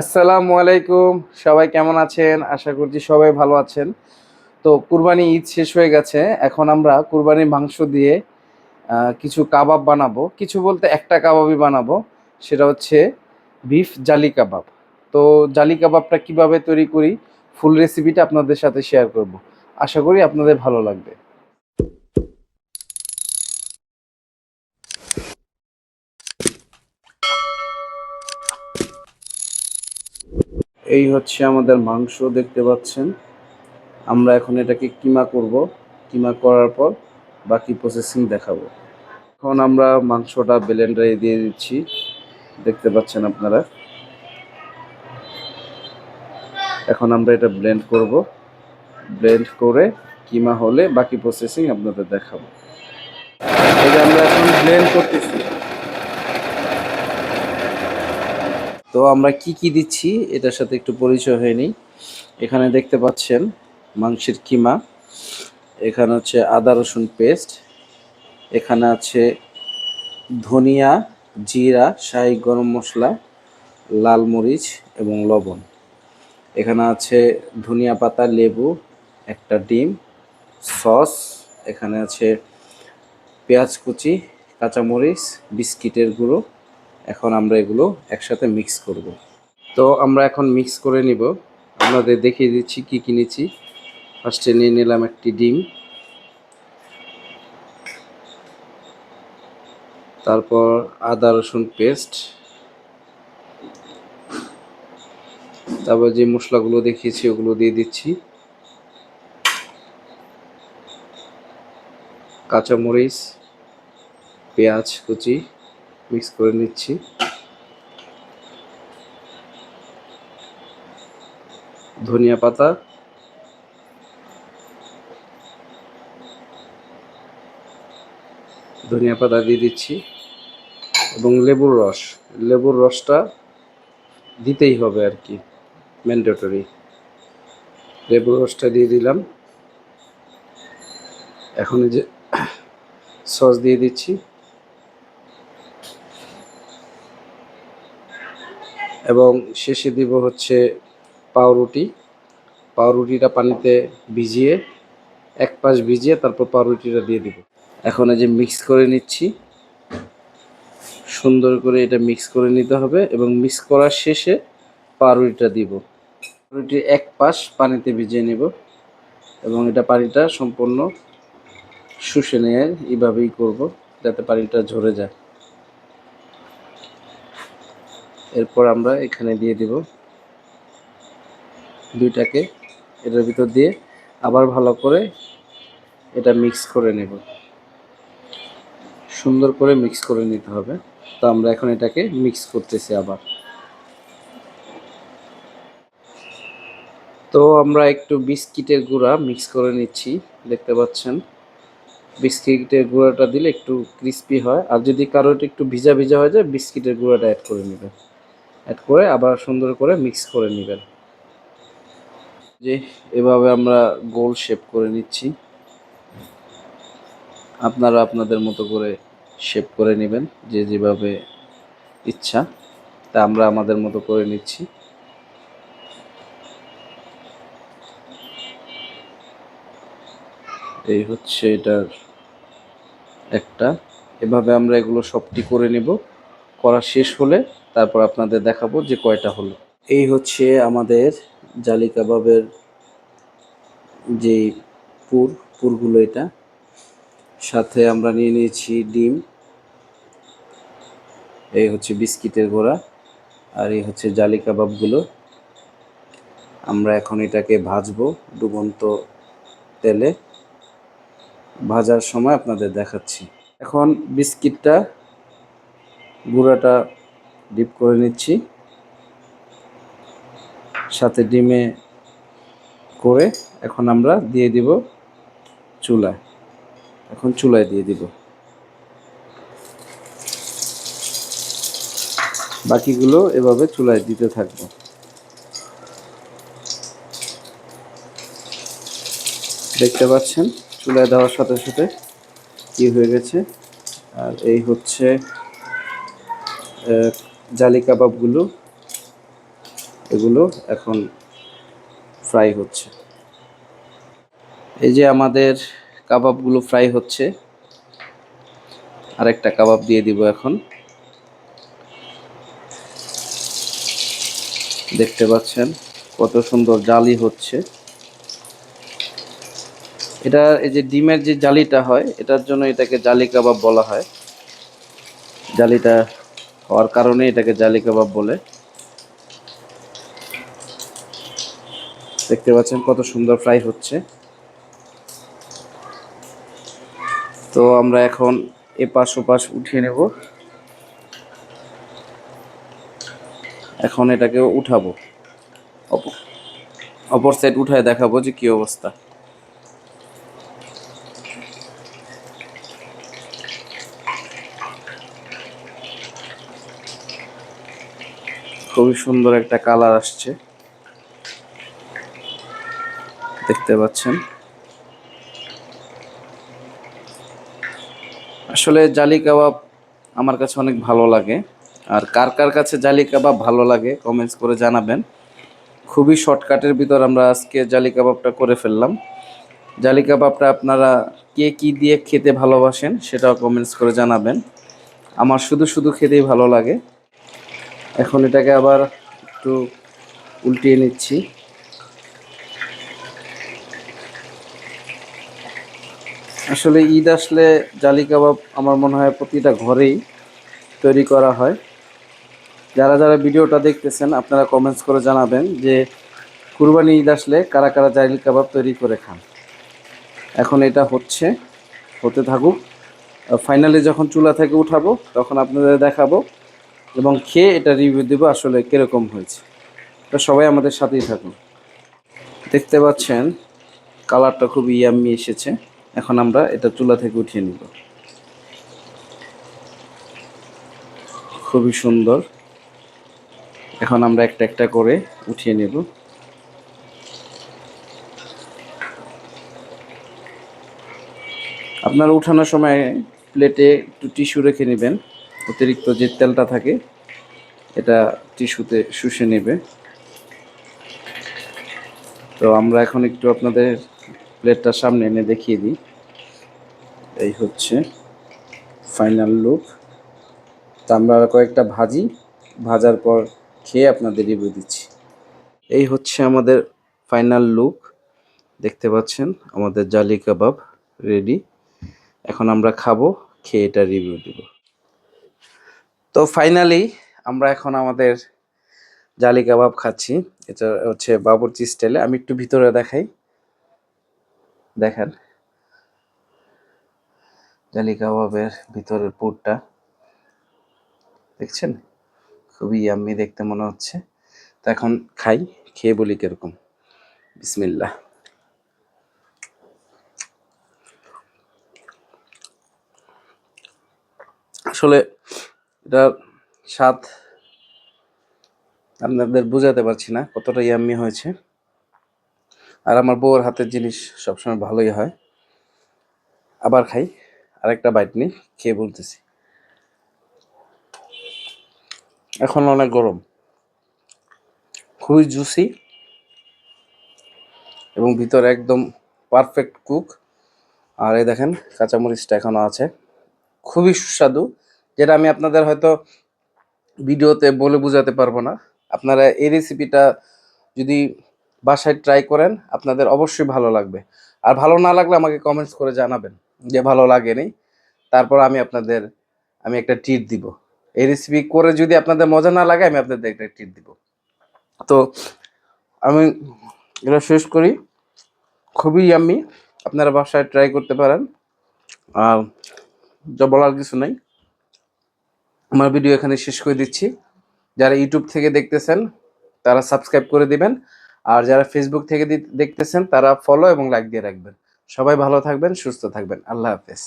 আসসালামু আলাইকুম। সবাই কেমন আছেন? আশা করছি সবাই ভালো আছেন। তো কুরবানি ঈদ শেষ হয়ে গেছে। এখন আমরা কুরবানির মাংস দিয়ে কিছু কাবাব বানাবো। কিছু বলতে একটা কাবাবই বানাবো। সেটা হচ্ছে বিফ জালি কাবাব। তো জালি কাবাবটা কীভাবে তৈরি করি, ফুল রেসিপিটা আপনাদের সাথে শেয়ার করব। আশা করি আপনাদের ভালো লাগবে। এই হচ্ছে আমাদের মাংস দেখতে পাচ্ছেন। আমরা এখন এটাকে কিমা করব। কিমা করার পর বাকি প্রসেসিং দেখাবো। এখন আমরা মাংসটা ব্লেন্ডারে দিয়ে দিচ্ছি। দেখতে পাচ্ছেন আপনারা। এখন আমরা এটা ব্লেন্ড করব। ব্লেন্ড করে কিমা হলে বাকি প্রসেসিং আপনাদের দেখাবো। আমরা এখন ব্লেন্ড করতেছি। তো আমরা কি কি দিচ্ছি, এটার সাথে একটু পরিচয় হয়নি এখানে দেখতে পাচ্ছেন মাংসের কিমা, এখানে হচ্ছে আদা রসুন পেস্ট, এখানে আছে ধনিয়া, জিরা, শাহি গরম মশলা, লাল মরিচ এবং লবণ। এখানে আছে ধনিয়া পাতা, লেবু, একটা ডিম, সস, এখানে আছে পেঁয়াজ কুচি, কাঁচামরিচ, বিস্কিটের গুঁড়ো এখন আমরা এগুলো একসাথে মিক্স করব। তো আমরা এখন মিক্স করে নিব। আপনাদের দেখিয়ে দিচ্ছি কি কিনেছি ফার্স্টে নিয়ে নিলাম একটি ডিম। তারপর আদা, রসুন পেস্ট তারপর যে মশলাগুলো দেখিয়েছি ওগুলো দিয়ে দিচ্ছি। কাঁচামরিচ, পেঁয়াজ কুচি। মিক্স করে নিচ্ছি। ধনিয়া পাতা। ধনিয়া পাতা দিয়ে দিচ্ছি। এবং লেবুর রস। লেবুর রসটা দিতেই হবে আর কি ম্যান্ডেটরি লেবুর রসটা দিয়ে দিলাম। এখন যে সস দিয়ে দিচ্ছি। এবং শেষে দিব হচ্ছে পাউরুটি। পাউরুটিটা পানিতে ভিজিয়ে, এক পাশ ভিজিয়ে তারপর পাউরুটিটা দিয়ে দিব। এখন এই যে মিক্স করে নিচ্ছি। সুন্দর করে এটা মিক্স করে নিতে হবে এবং মিক্স করার শেষে পাউরুটিটা দিব। পাউরুটির এক পাশ পানিতে ভিজিয়ে নেব এবং এটা পানিটা সম্পূর্ণ শুষে নেয় এইভাবেই করব যাতে পানিটা ঝরে যায়। এরপর আমরা এখানে দিয়ে দিব দুইটাকে, এটার ভিতর দিয়ে আবার ভালো করে এটা মিক্স করে নেব। সুন্দর করে মিক্স করে নিতে হবে। তো আমরা এখন এটাকে মিক্স করতেছি আবার। তো আমরা একটু বিস্কিটের গুঁড়া মিক্স করে নিচ্ছি, দেখতে পাচ্ছেন? বিস্কিটের গুঁড়াটা দিলে একটু ক্রিস্পি হয়। আর যদি কারও এটা একটু ভিজা ভিজা হয়ে যায়, বিস্কিটের গুঁড়াটা অ্যাড করে নেবেন অ্যাড করে আবার সুন্দর করে মিক্স করে নেবেন। যে এভাবে আমরা গোল শেপ করে নিচ্ছি। আপনারা আপনাদের মতো করে শেপ করে নেবেন, যে যেভাবে ইচ্ছা। তা আমরা আমাদের মতো করে নিচ্ছি। এই হচ্ছে এটার একটা। এভাবে আমরা এগুলো সবটি করে নেব। করা শেষ হলে তারপর আপনাদের দেখাবো যে কয়টা হলো। এই হচ্ছে আমাদের জালি কাবাবের যে পুর, পুরগুলো এটা। সাথে আমরা নিয়ে নিয়েছি ডিম। এই হচ্ছে বিস্কিটের গোড়া আর এই হচ্ছে জালি কাবাবগুলো। আমরা এখন এটাকে ভাজবো ডুবন্ত তেলে। ভাজার সময় আপনাদের দেখাচ্ছি। এখন বিস্কিটটা গুঁড়াটা ডিপ করে নিচ্ছি। সাথে ডিমে করে এখন আমরা দিয়ে দিব চুলায়। এখন চুলায় দিয়ে দিব। বাকিগুলো এভাবে চুলায় দিতে থাকব। দেখতে পাচ্ছেন, চুলায় দেওয়ার সাথে সাথে কি হয়ে গেছে? আর এই হচ্ছে জালি কাবাবগুলো, এগুলো এখন ফ্রাই হচ্ছে। এই যে আমাদের কাবাবগুলো ফ্রাই হচ্ছে, আরেকটা কাবাব দিয়ে দিব এখন। দেখতে পাচ্ছেন কত সুন্দর জালি হচ্ছে। এটা এই যে ডিমের যে জালিটা হয়, এটার জন্য এটাকে জালি কাবাব বলা হয়। জালিটা হওয়ার কারণে এটাকে জালি কাবাব বলে। দেখতে পাচ্ছেন কত সুন্দর ফ্রাই হচ্ছে। তো আমরা এখন এপাশ ওপাশ উঠিয়ে নেব। এখন এটাকে উঠাবো। অপ- অপর সাইড উঠায় দেখাবো যে কি অবস্থা। খুবই সুন্দর একটা কালার আসছে। দেখতে পাচ্ছেন। আসলে জালি কাবাব আমার কাছে অনেক ভালো লাগে। আর কার কার কাছে জালি কাবাব ভালো লাগে কমেন্টস করে জানাবেন। খুবই শর্টকাটের ভিতর আমরা আজকে জালি কাবাবটা করে ফেললাম। জালি কাবাবটা আপনারা কে কি দিয়ে খেতে ভালোবাসেন, সেটাও কমেন্টস করে জানাবেন। আমার শুধু শুধু খেতেই ভালো লাগে। এখন এটাকে আবার একটু উল্টিয়ে নিচ্ছি। আসলে ঈদ আসলে জালি কাবাব আমার মনে হয় প্রতিটা ঘরেই তৈরি করা হয়। যারা যারা ভিডিওটা দেখতেছেন, আপনারা কমেন্টস করে জানাবেন যে কুরবানি ঈদ আসলে কারা কারা জালি কাবাব তৈরি করে খান। এখন এটা হচ্ছে, হতে থাকুক। ফাইনালি যখন চুলা থেকে উঠাবো, তখন আপনাদের দেখাবো এবং খেয়ে এটা রিভিউ দেবো আসলে কীরকম হয়েছে। তো সবাই আমাদের সাথেই থাকুন। দেখতে পাচ্ছেন কালারটা খুব ইয়াম্মি এসেছে। এখন আমরা এটা চুলা থেকে উঠিয়ে নিব। খুবই সুন্দর। এখন আমরা একটা একটা করে উঠিয়ে নেব। আপনারা উঠানোর সময় প্লেটে একটু টিস্যু রেখে নেবেন। অতিরিক্ত যে তেলটা থাকে, এটা টিস্যুতে শুষে নেবে। তো আমরা এখন একটু আপনাদের প্লেটটা সামনে এনে দেখিয়ে দিই। এই হচ্ছে ফাইনাল লুক। তা আমরা কয়েকটা ভাজি, ভাজার পর খেয়ে আপনাদের রিভিউ দিচ্ছি। এই হচ্ছে আমাদের ফাইনাল লুক দেখতে পাচ্ছেন, আমাদের জালি কাবাব রেডি এখন আমরা খাব, খেয়ে এটা রিভিউ দিব। তো ফাইনালি আমরা এখন আমাদের জালি কাবাব খাচ্ছি। এটা হচ্ছে বাবুর্চি স্টাইলে আমি একটু ভিতরে দেখাই। দেখেন। জালি কাবাবের ভিতরের পুরটা। দেখছেন? খুবই আমি দেখতে মনে হচ্ছে। তো এখন খাই, খেয়ে বলি কীরকম। বিসমিল্লাহ। আসলে এটা স্বাদ আপনাদের বোঝাতে পারছি না কতটা ইয়াম্মি হয়েছে। আর আমার বউয়ের হাতের জিনিস সবসময় ভালোই হয়। আবার খাই, আরেকটা বাইট নিই, খেয়ে বলতেছি। এখন অনেক গরম। খুবই জুসি এবং ভিতরে একদম পারফেক্ট কুক আর এই দেখেন, কাঁচামরিচটা এখনও আছে। খুবই সুস্বাদু। যেটা আমি আপনাদের হয়তো ভিডিওতে বলে বোঝাতে পারব না। আপনারা এই রেসিপিটা যদি বাসায় ট্রাই করেন, আপনাদের অবশ্যই ভালো লাগবে। আর ভালো না লাগলে আমাকে কমেন্টস করে জানাবেন যে ভালো লাগেনি। তারপর আমি আপনাদের, আমি একটা ট্রিট দিব। এই রেসিপি করে যদি আপনাদের মজা না লাগে, আমি আপনাদের একটা ট্রিট দিব। তো আমি এটা শেষ করি। খুবই আমি আপনারা বাসায় ট্রাই করতে পারেন। আর যা বলার কিছু নেই। আমার ভিডিও এখানে শেষ করে দিচ্ছি। যারা ইউটিউব থেকে দেখতেছেন, তারা সাবস্ক্রাইব করে দিবেন। আর যারা ফেসবুক থেকে দেখতেছেন, তারা ফলো এবং লাইক দিয়ে রাখবেন। সবাই ভালো থাকবেন, সুস্থ থাকবেন। আল্লাহ হাফেজ।